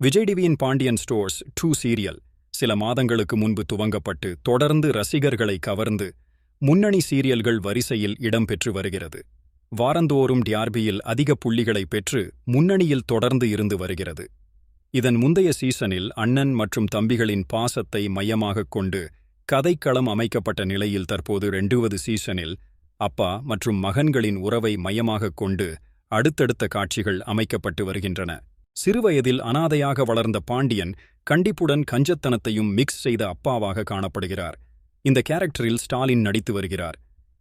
விஜய் டிவியின் Pandian stores two serial சில மாதங்களுக்கு முன்பு துவங்கப்பட்டு தொடர்ந்து ரசிகர்களை கவர்ந்து முன்னணி சீரியல்கள் வரிசையில் இடம்பெற்று வருகிறது. வாரந்தோறும் டிஆர்பியில் அதிக புள்ளிகளை பெற்று முன்னணியில் தொடர்ந்து இருந்து வருகிறது. இதன் முந்தைய சீசனில் அண்ணன் மற்றும் தம்பிகளின் பாசத்தை மையமாகக் கொண்டு கதைக்களம் அமைக்கப்பட்ட நிலையில் தற்போது ரெண்டுவது சீசனில் அப்பா மற்றும் மகன்களின் உறவை மையமாகக் கொண்டு அடுத்தடுத்த காட்சிகள் அமைக்கப்பட்டு வருகின்றன. சிறுவயதில் அனாதையாக வளர்ந்த பாண்டியன் கண்டிப்புடன் கஞ்சத்தனத்தையும் மிக்ஸ் செய்த அப்பாவாக காணப்படுகிறார். இந்த கேரக்டரில் ஸ்டாலின் நடித்து வருகிறார்.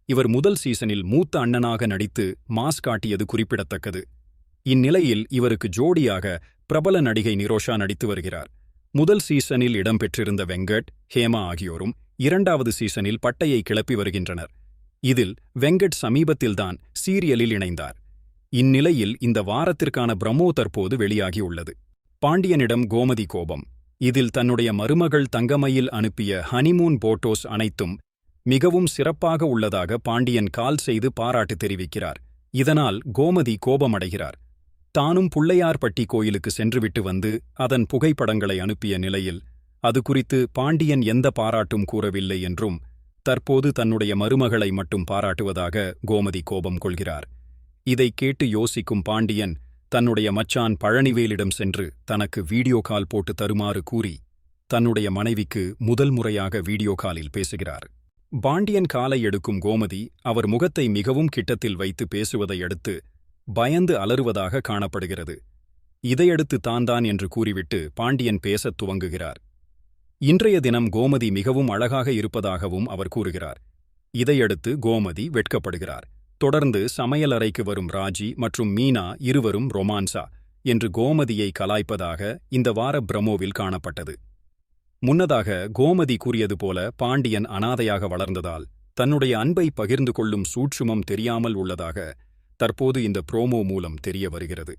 இவர் முதல் சீசனில் மூத்த அண்ணனாக நடித்து மாஸ் காட்டியது குறிப்பிடத்தக்கது. இந்நிலையில் இவருக்கு ஜோடியாக பிரபல நடிகை நிரோஷா நடித்து வருகிறார். முதல் சீசனில் இடம்பெற்றிருந்த வெங்கட் ஹேமா ஆகியோரும் இரண்டாவது சீசனில் பட்டையை கிளப்பி வருகின்றனர். இதில் வெங்கட் சமீபத்தில்தான் சீரியலில் இணைந்தார். இந்நிலையில் இந்த வாரத்திற்கான பிரமோ தற்போது வெளியாகியுள்ளது. பாண்டியனிடம் கோமதி கோபம். இதில் தன்னுடைய மருமகள் தங்கமையில் அனுப்பிய ஹனிமூன் போட்டோஸ் அனைத்தும் மிகவும் சிறப்பாக உள்ளதாக பாண்டியன் கால் செய்து பாராட்டு தெரிவிக்கிறார். இதனால் கோமதி கோபமடைகிறார். தானும் புள்ளையார்பட்டி கோயிலுக்கு சென்றுவிட்டு வந்து அதன் புகைப்படங்களை அனுப்பிய நிலையில் அது குறித்து பாண்டியன் எந்த பாராட்டும் கூறவில்லை என்றும் தற்போது தன்னுடைய மருமகளை மட்டும் பாராட்டுவதாக கோமதி கோபம் கொள்கிறார். இதைக் கேட்டு யோசிக்கும் பாண்டியன் தன்னுடைய மச்சான் பழனிவேலிடம் சென்று தனக்கு வீடியோ கால் போட்டு தருமாறு கூறி தன்னுடைய மனைவிக்கு முதல் முறையாக வீடியோ காலில் பேசுகிறார். பாண்டியன் காலை எடுக்கும் கோமதி அவர் முகத்தை மிகவும் கிட்டத்தில் வைத்து பேசுவதை அடுத்து பயந்து அலறுவதாக காணப்படுகிறது. இதையடுத்து தான்தான் என்று கூறிவிட்டு பாண்டியன் பேசத் துவங்குகிறார். இன்றைய தினம் கோமதி மிகவும் அழகாக இருப்பதாகவும் அவர் கூறுகிறார். இதையடுத்து கோமதி வெட்கப்படுகிறார். தொடர்ந்து சமையலறைக்கு வரும் ராஜி மற்றும் மீனா இருவரும் ரொமான்சா என்று கோமதியை கலாய்ப்பதாக இந்த வார பிரமோவில் காணப்பட்டது. முன்னதாக கோமதி கூறியது போல பாண்டியன் அனாதையாக வளர்ந்ததால் தன்னுடைய அன்பை பகிர்ந்து கொள்ளும் சூட்சுமம் தெரியாமல் உள்ளதாக தற்போது இந்த புரோமோ மூலம் தெரிய வருகிறது.